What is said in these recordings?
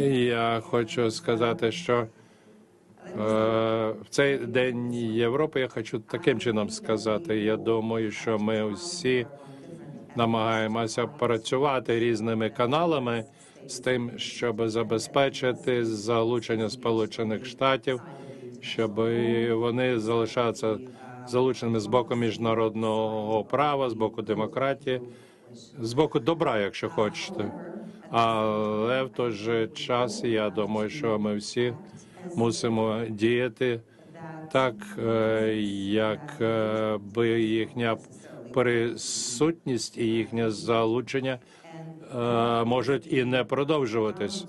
Я хочу сказати, що е, в цей день Європи я хочу таким чином сказати. Я думаю, що ми всі намагаємося працювати різними каналами з тим, щоб забезпечити залучення Сполучених Штатів, щоб вони залишаються залученими з боку міжнародного права, з боку демократії, з боку добра, якщо хочете. Але в той же час я думаю, що ми всі мусимо діяти так, е, як е, би їхня присутність і їхнє залучення е, можуть і не продовжуватись.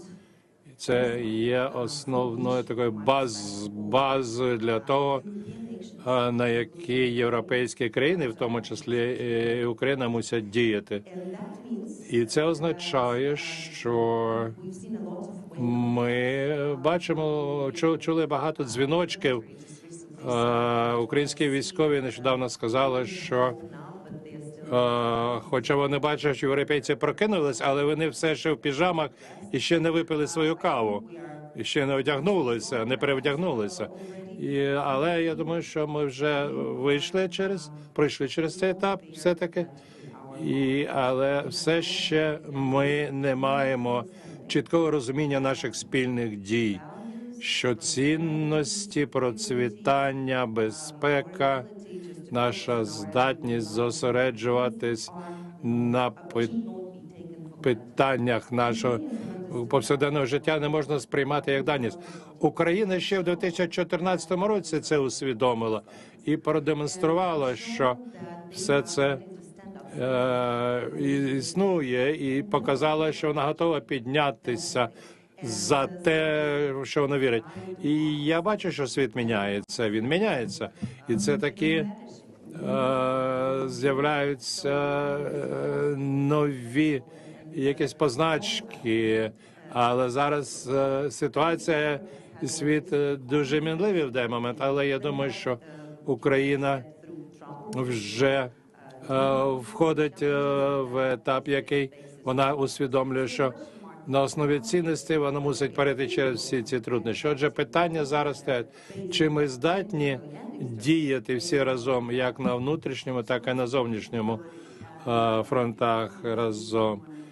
Це є основною такою баз, базою для того, е, на які європейські країни, в тому числі і Україна, мусять діяти. І це означає, що ми бачимо, чу- чули багато дзвіночків. Е, Українські військові нещодавно сказали, що е, хоча вони бачать, що європейці прокинулись, але вони все ще в піжамах і ще не випили свою каву, і ще не одягнулися, не перевдягнулися. І, але я думаю, що ми вже вийшли через, пройшли через цей етап, все таки. І, але все ще ми не маємо чіткого розуміння наших спільних дій, що цінності, процвітання, безпека, наша здатність зосереджуватись на питаннях нашого повсякденного життя не можна сприймати як даність. Україна ще в 2014 році це усвідомила і продемонструвала, що все це е, існує, і показала, що вона готова піднятися за те, що вона вірить. І я бачу, що світ міняється. Він міняється, і це такі з'являються е, нові якісь позначки. Але зараз е, ситуація і світ е, дуже мінливий в даний момент. Але я думаю, що Україна вже е, входить е, в етап, який вона усвідомлює, що на основі цінностей вона мусить перейти через всі ці труднощі. Отже, питання зараз стоять, чи ми здатні діяти всі разом, як на внутрішньому, так і на зовнішньому е, фронтах разом.